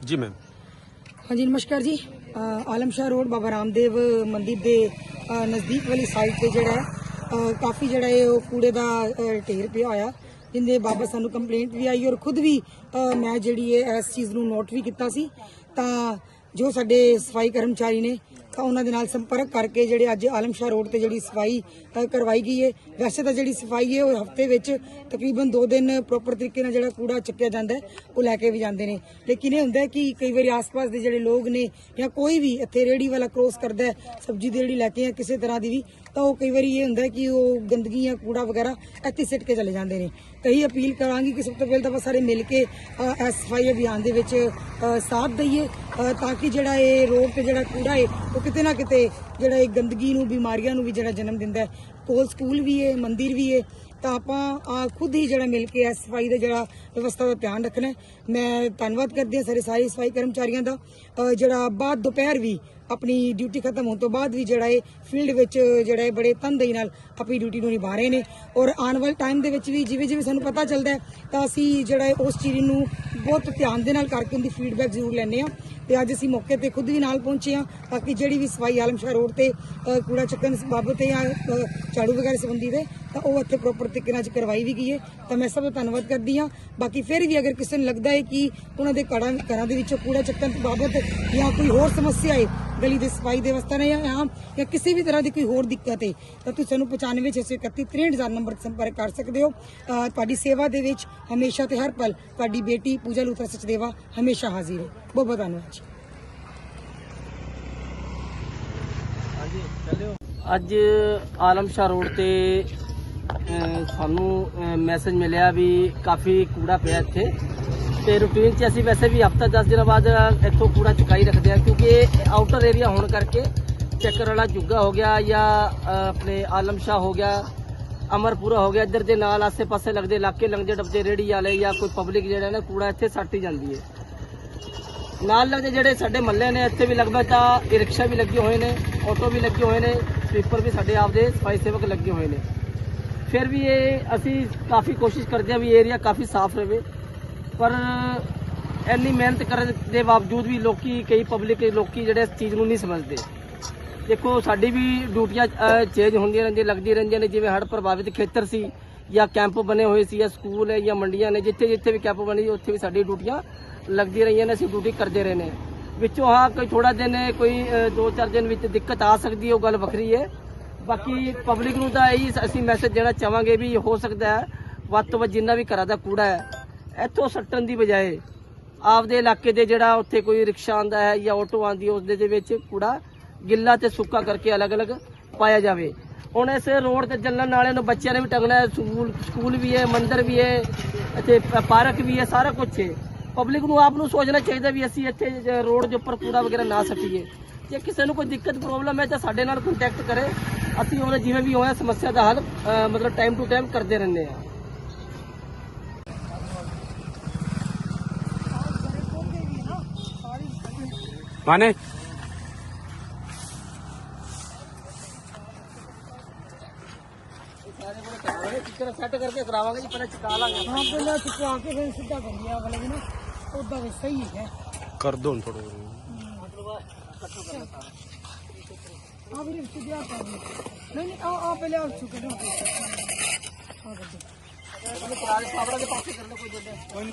ਜੀ ਮੈਮ ਹਾਂਜੀ, ਨਮਸਕਾਰ ਜੀ। ਆਲਮ ਸ਼ਾਹ ਰੋਡ, ਬਾਬਾ ਰਾਮਦੇਵ ਮੰਦਿਰ ਦੇ ਨਜ਼ਦੀਕ ਵਾਲੀ ਸਾਈਡ ਤੇ ਜਿਹੜਾ ਹੈ ਕਾਫੀ ਜਿਹੜਾ ਹੈ ਉਹ ਕੂੜੇ ਦਾ ਢੇਰ ਪਿਆ ਹੋਇਆ, ਜਿੰਦੇ ਬਾਬਤ ਸਾਨੂੰ ਕੰਪਲੇਂਟ ਵੀ ਆਈ ਔਰ ਖੁਦ ਵੀ ਮੈਂ ਜਿਹੜੀ ਹੈ ਇਸ ਚੀਜ਼ ਨੂੰ ਨੋਟ ਵੀ ਕੀਤਾ ਸੀ। ਤਾਂ ਜੋ ਸਾਡੇ ਸਫ਼ਾਈ ਕਰਮਚਾਰੀ ਨੇ ਤਾਂ ਉਹਨਾਂ ਦੇ ਨਾਲ ਸੰਪਰਕ ਕਰਕੇ ਜਿਹੜੇ ਅੱਜ ਆਲਮ ਸ਼ਾਹ ਰੋਡ ਤੇ ਜਿਹੜੀ ਸਫ਼ਾਈ ਕਰਵਾਈ ਗਈ ਹੈ ਵੈਸੇ ਤਾਂ ਜਿਹੜੀ ਸਫ਼ਾਈ ਹੈ ਉਹ ਹਫ਼ਤੇ ਵਿੱਚ ਤਕਰੀਬਨ 2 ਦਿਨ ਪ੍ਰੋਪਰ ਤਰੀਕੇ ਨਾਲ ਜਿਹੜਾ ਕੂੜਾ ਚੱਕਿਆ ਜਾਂਦਾ ਉਹ ਲੈ ਕੇ ਵੀ ਜਾਂਦੇ ਨੇ। ਲੇਕਿਨ ਇਹ ਹੁੰਦਾ ਕਿ ਕਈ ਵਾਰੀ ਆਸ-ਪਾਸ ਦੇ ਜਿਹੜੇ ਲੋਕ ਨੇ ਜਾਂ ਕੋਈ ਵੀ ਇੱਥੇ ਰੇੜੀ ਵਾਲਾ ਕ੍ਰੋਸ ਕਰਦਾ ਸਬਜ਼ੀ ਦੀ ਰੇੜੀ ਲੈ ਕੇ ਜਾਂ ਕਿਸੇ ਤਰ੍ਹਾਂ ਦੀ ਵੀ, ਤਾਂ ਉਹ ਕਈ ਵਾਰੀ ਇਹ ਹੁੰਦਾ ਕਿ ਉਹ ਗੰਦਗੀ ਜਾਂ ਕੂੜਾ ਵਗੈਰਾ ਇੱਥੇ ਸਿੱਟ ਕੇ ਚਲੇ ਜਾਂਦੇ ਨੇ। ਕਈ ਅਪੀਲ ਕਰਾਂਗੀ ਕਿ ਸਭ ਤੋਂ ਪਹਿਲਾਂ ਤਾਂ ਆਪਾਂ ਸਾਰੇ ਮਿਲ ਕੇ ਇਸ ਸਫ਼ਾਈ ਅਭਿਆਨ ਦੇ ਵਿੱਚ ਸਾਥ ਦਈਏ ਤਾਂ ਕਿ ਜਿਹੜਾ ਇਹ ਰੋਡ ਤੇ ਜਿਹੜਾ ਕੂੜਾ ਹੈ ਉਹ ਕਿਤੇ ਨਾ ਕਿਤੇ ਜਿਹੜਾ ਇਹ ਗੰਦਗੀ ਨੂੰ, ਬਿਮਾਰੀਆਂ ਨੂੰ ਵੀ ਜਿਹੜਾ ਜਨਮ ਦਿੰਦਾ ਕੋਲ ਸਕੂਲ ਵੀ ਹੈ, ਮੰਦਿਰ ਵੀ ਹੈ, ਤਾਂ ਆਪਾਂ ਆ ਖੁਦ ਹੀ ਜਿਹੜਾ ਮਿਲ ਕੇ ਇਸ ਸਫ਼ਾਈ ਦਾ ਜਿਹੜਾ ਵਿਵਸਥਾ ਦਾ ਧਿਆਨ ਰੱਖਣਾ ਮੈਂ ਧੰਨਵਾਦ ਕਰਦੀ ਹਾਂ ਸਾਰੇ ਸਾਰੇ ਸਫ਼ਾਈ ਕਰਮਚਾਰੀਆਂ ਦਾ। ਜਿਹੜਾ ਬਾਅਦ ਦੁਪਹਿਰ ਵੀ ਆਪਣੀ ਡਿਊਟੀ ਖਤਮ ਹੋਣ ਤੋਂ ਬਾਅਦ ਵੀ ਜਿਹੜਾ ਇਹ ਫੀਲਡ ਵਿੱਚ ਜਿਹੜਾ ਇਹ ਬੜੇ ਤਨਦੇਹੀ ਨਾਲ ਆਪਣੀ ਡਿਊਟੀ ਨੂੰ ਨਿਭਾ ਰਹੇ ਨੇ। ਔਰ ਆਉਣ ਵਾਲੇ ਟਾਈਮ ਦੇ ਵਿੱਚ ਵੀ ਜਿਵੇਂ ਜਿਵੇਂ ਸਾਨੂੰ ਪਤਾ ਚੱਲਦਾ ਤਾਂ ਅਸੀਂ ਜਿਹੜਾ ਇਹ ਉਸ ਚੀਜ਼ ਨੂੰ ਬਹੁਤ ਧਿਆਨ ਦੇ ਨਾਲ ਕਰਕੇ ਉਹਦੀ ਫੀਡਬੈਕ ਜ਼ਰੂਰ ਲੈਂਦੇ ਹਾਂ। ਤੇ ਅੱਜ ਅਸੀਂ ਮੌਕੇ ਤੇ ਖੁਦ ਵੀ ਨਾਲ ਪਹੁੰਚੇ ਹਾਂ ਤਾਂ ਕਿ ਜਿਹੜੀ ਵੀ ਸਫ਼ਾਈ ਆਲਮਸ਼ਾਹ ਰੋਡ ਤੇ ਕੂੜਾ ਚੱਕਣ ਬਾਬਤ ਜਾਂ ਝਾੜੂ ਵਗੈਰਾ ਸੰਬੰਧੀ ਦੇ, ਤਾਂ ਉਹ ਇੱਥੇ ਪ੍ਰੋਪਰ ਤਰੀਕੇ ਨਾਲ ਅੱਜ ਕਰਵਾਈ ਵੀ ਗਈ ਹੈ। ਤਾਂ ਮੈਂ ਸਭ ਦਾ ਧੰਨਵਾਦ ਕਰਦੀ ਹਾਂ। ਬਾਕੀ ਫਿਰ ਵੀ ਅਗਰ ਕਿਸੇ ਨੂੰ ਲੱਗਦਾ ਹੈ ਕਿ ਉਹਨਾਂ ਦੇ ਘਰਾਂ ਘਰਾਂ ਦੇ ਵਿੱਚੋਂ ਕੂੜਾ ਚੱਕਣ ਬਾਬਤ ਜਾਂ ਕੋਈ ਹੋਰ ਸਮੱਸਿਆ ਹੈ ਗਲੀ ਦੀ ਸਫ਼ਾਈ ਦੇ ਵਾਸਤੇ ਨੇ ਜਾਂ ਜਾਂ ਕਿਸੇ ਵੀ ਤਰ੍ਹਾਂ ਦੀ ਕੋਈ ਹੋਰ ਦਿੱਕਤ ਹੈ ਤਾਂ ਤੁਸੀਂ ਸਾਨੂੰ 95 631 63000 ਨੰਬਰ ਤੇ ਸੰਪਰਕ ਕਰ ਸਕਦੇ ਹੋ। ਤੁਹਾਡੀ ਸੇਵਾ ਦੇ ਵਿੱਚ ਹਮੇਸ਼ਾ ਤੇ ਹਰ ਪਲ ਤੁਹਾਡੀ ਬੇਟੀ ਪੂਜਾ ਲੂਥਰਾ ਸਚਦੇਵਾ ਹਮੇਸ਼ਾ ਹਾਜ਼ਰ ਹੈ। ਬਹੁਤ ਬਹੁਤ ਧੰਨਵਾਦ ਜੀ। ਅੱਜ ਆਲਮਸ਼ਾਹ ਰੋਡ ਤੇ ਸਾਨੂੰ ਮੈਸੇਜ ਮਿਲਿਆ ਵੀ ਕਾਫੀ ਕੂੜਾ ਪਿਆ ਇੱਥੇ। ਤੇ ਰੂਟੀਨ 'ਚ ਅਸੀਂ ਵੈਸੇ ਵੀ ਹਫਤਾ 10 ਦਿਨਾਂ ਬਾਅਦ ਇੱਥੋਂ ਕੂੜਾ ਚੁਕਾਈ ਰੱਖਦੇ ਆ ਕਿਉਂਕਿ ਇਹ ਆਊਟਰ ਏਰੀਆ ਹੋਣ ਕਰਕੇ ਚੱਕਰ ਵਾਲਾ ਜੁੱਗਾ ਹੋ ਗਿਆ ਜਾਂ ਆਪਣੇ ਆਲਮ ਸ਼ਾਹ ਹੋ ਗਿਆ, ਅਮਰਪੁਰਾ ਹੋ ਗਿਆ, ਇੱਧਰ ਦੇ ਨਾਲ ਆਸੇ-ਪਾਸੇ ਲੱਗਦੇ ਇਲਾਕੇ ਲੰਗਦੇ ਡੱਬਦੇ ਰੇੜੀ ਵਾਲੇ ਜਾਂ ਕੋਈ ਪਬਲਿਕ ਜਿਹੜਾ ਨਾ ਕੂੜਾ ਇੱਥੇ ਸੱਟ ਹੀ ਜਾਂਦੀ ਹੈ। ਨਾਲ ਲੱਗਦੇ ਜਿਹੜੇ ਸਾਡੇ ਮੱਲੇ ਨੇ, ਇੱਥੇ ਵੀ ਲਗਭਗ ਤਾਂ ਇਹ ਰਿਕਸ਼ਾ ਵੀ ਲੱਗੇ ਹੋਏ ਨੇ ਆਟੋ ਵੀ ਲੱਗੇ ਹੋਏ ਨੇ ਸਵੀਪਰ ਵੀ ਸਾਡੇ ਆਪਦੇ ਸਫ਼ਾਈ ਸੇਵਕ ਲੱਗੇ ਹੋਏ ਨੇ। ਫਿਰ ਵੀ ਇਹ ਅਸੀਂ ਕਾਫੀ ਕੋਸ਼ਿਸ਼ ਕਰਦੇ ਹਾਂ ਵੀ ਏਰੀਆ ਕਾਫੀ ਸਾਫ਼ ਰਹੇ। ਪਰ ਇੰਨੀ ਮਿਹਨਤ ਕਰਨ ਦੇ ਬਾਵਜੂਦ ਵੀ ਲੋਕੀ, ਕਈ ਪਬਲਿਕ ਲੋਕੀ ਜਿਹੜੇ ਇਸ ਚੀਜ਼ ਨੂੰ ਨਹੀਂ ਸਮਝਦੇ। ਦੇਖੋ, ਸਾਡੀ ਵੀ ਡਿਊਟੀਆਂ ਚੇਂਜ ਹੁੰਦੀਆਂ ਰਹਿੰਦੀਆਂ, ਲੱਗਦੀਆਂ ਰਹਿੰਦੀਆਂ ਨੇ, ਜਿਵੇਂ ਹੜ੍ਹ ਪ੍ਰਭਾਵਿਤ ਖੇਤਰ ਸੀ ਜਾਂ ਕੈਂਪ ਬਣੇ ਹੋਏ ਸੀ ਜਾਂ ਸਕੂਲ ਹੈ ਜਾਂ ਮੰਡੀਆਂ ਨੇ, ਜਿੱਥੇ ਜਿੱਥੇ ਵੀ ਕੈਂਪ ਬਣੇ, ਉੱਥੇ ਵੀ ਸਾਡੀ ਡਿਊਟੀਆਂ ਲੱਗਦੀਆਂ ਰਹੀਆਂ ਨੇ, ਅਸੀਂ ਡਿਊਟੀ ਕਰਦੇ ਰਹੇ ਨੇ। ਵਿੱਚੋਂ ਹਾਂ ਕੋਈ ਥੋੜਾ ਦਿਨ ਕੋਈ 2-4 ਦਿਨ ਵਿੱਚ ਦਿੱਕਤ ਆ ਸਕਦੀ ਉਹ ਗੱਲ ਵੱਖਰੀ ਹੈ। ਬਾਕੀ ਪਬਲਿਕ ਨੂੰ ਤਾਂ ਇਹੀ ਅਸੀਂ ਮੈਸੇਜ ਦੇਣਾ ਚਾਹਾਂਗੇ ਵੀ ਹੋ ਸਕਦਾ ਹੈ, ਵੱਧ ਤੋਂ ਵੱਧ ਜਿੰਨਾ ਵੀ ਘਰਾਂ ਦਾ ਕੂੜਾ ਹੈ ਇੱਥੋਂ ਸੱਟਣ ਦੀ ਬਜਾਏ ਆਪਦੇ ਇਲਾਕੇ ਦੇ ਜਿਹੜਾ ਉੱਥੇ ਕੋਈ ਰਿਕਸ਼ਾ ਆਂਦਾ ਹੈ ਜਾਂ ਆਟੋ ਆਂਦੀ ਹੈ ਉਸ ਦੇ ਵਿੱਚ ਕੂੜਾ, ਗਿੱਲਾ ਤੇ ਸੁੱਕਾ ਕਰਕੇ ਅਲੱਗ-ਅਲੱਗ ਪਾਇਆ ਜਾਵੇ। ਹੁਣ ਇਸ ਰੋਡ ਤੇ ਚੱਲਣ ਵਾਲਿਆਂ ਨੂੰ ਬੱਚਿਆਂ ਨੇ ਵੀ ਟੰਗਣਾ ਹੈ, ਸਕੂਲ ਸਕੂਲ ਵੀ ਹੈ, ਮੰਦਿਰ ਵੀ ਹੈ, ਇੱਥੇ ਪਾਰਕ ਵੀ ਹੈ, ਸਾਰਾ ਕੁਝ ਹੈ। ਪਬਲਿਕ ਨੂੰ ਆਪ ਨੂੰ ਸੋਚਣਾ ਚਾਹੀਦਾ ਵੀ ਅਸੀਂ ਇੱਥੇ ਰੋਡ ਦੇ ਉੱਪਰ ਕੂੜਾ ਵਗੈਰਾ ਨਾ ਸੱਟੀਏ। ਜੇ ਕਿਸੇ ਨੂੰ ਕੋਈ ਦਿੱਕਤ ਪ੍ਰੋਬਲਮ ਹੈ ਤਾਂ ਸਾਡੇ ਨਾਲ ਕੰਟੈਕਟ ਕਰੇ। ਅਸੀਂ ਉਹਨੇ ਜਿਵੇਂ ਵੀ ਹੋਇਆ, ਸਮੱਸਿਆ ਦਾ ਹੱਲ ਮਤਲਬ ਟਾਈਮ ਟੂ ਟਾਈਮ ਕਰਦੇ ਰਹਿੰਦੇ ਹਾਂ। ਮਾਨੇ ਟਿਕਰ ਸੈੱਟ ਕਰਕੇ ਕਰਾਵਾਂਗੇ ਜੀ ਪਹਿਲਾਂ ਚਕਾ ਲਾਂਗੇ ਹਾਂ ਪਹਿਲਾਂ ਚੁਕਾ ਕੇ ਫਿਰ ਸਿੱਧਾ ਬੰਦਿਆ ਵਾਲੇ ਵੀ ਨਾ ਉਦਾਂ ਵੀ ਸਹੀ ਹੈ ਕਰ ਦੋ ਥੋੜਾ ਆ ਵੀ ਰਿਸ਼ਤੇ ਦਿਆ ਕਰ ਨਹੀਂ ਨਹੀਂ ਆ ਆ ਪਹਿਲੇ ਆ ਚੁੱਕੇ ਨਾ। ਆ ਕਰ ਦੇ ਪੁਰਾਣੇ ਸਾਬੜਾ ਦੇ ਪਾਸੇ ਕਰ ਲਓ ਕੋਈ ਜੱਡੇ ਕੋਈ ਨਹੀਂ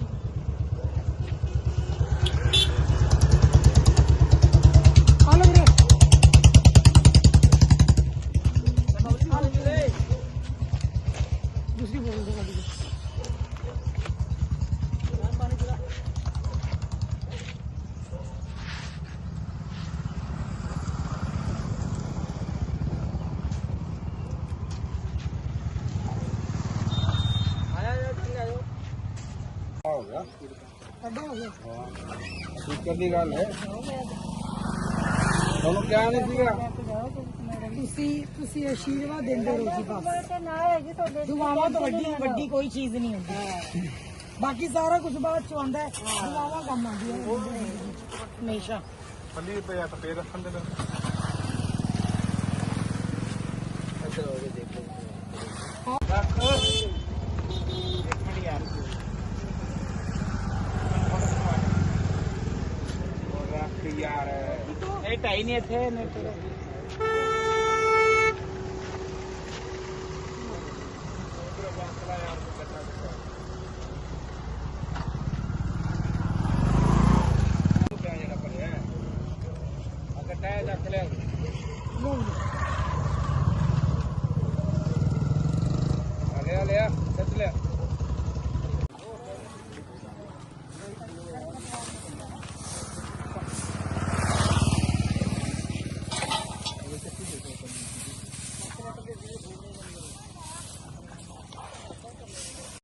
ਆ ਲੋ ਵੀਰੇ ਹੋ। ਗਿਆ ਅੱਡਾ ਹੋ ਗਿਆ ਸਪੀਕਰ ਦੀ ਗੱਲ ਹੈ। ਤੁਹਾਨੂੰ ਕਿਹਾ ਨਹੀਂ ਸੀਗਾ ਤੁਸੀਂ ਤੁਸੀਂ ਆਸ਼ੀਰਵਾਦ ਦਿੰਦੇ ਰਹੋ ਜੀ ਬਸ। ਦੁਆਵਾਂ ਤੋਂ ਵੱਡੀ ਵੱਡੀ ਕੋਈ ਚੀਜ਼ ਨਹੀਂ ਹੁੰਦੀ। ਬਾਕੀ ਸਾਰਾ ਕੁਝ ਬਾਅਦ ਚ ਆਉਂਦਾ ਹੈ। ਦੁਆਵਾਂ ਕੰਮ ਆਉਂਦੀਆਂ ਨੇ। ਹਮੇਸ਼ਾ। ਪੱਲੀ ਪਿਆ ਤਾਂ ਫੇਰ ਰੱਖਣ ਦੇ ਯਾਰ। ਇਹ ਢਾਈ ਨਹੀਂ ਇੱਥੇ ਨੇ ਟਾਇਰ ਚੱਕ ਲਿਆ। ਲਿਆ ਲਿਆ ਖਿੱਚ ਲਿਆ।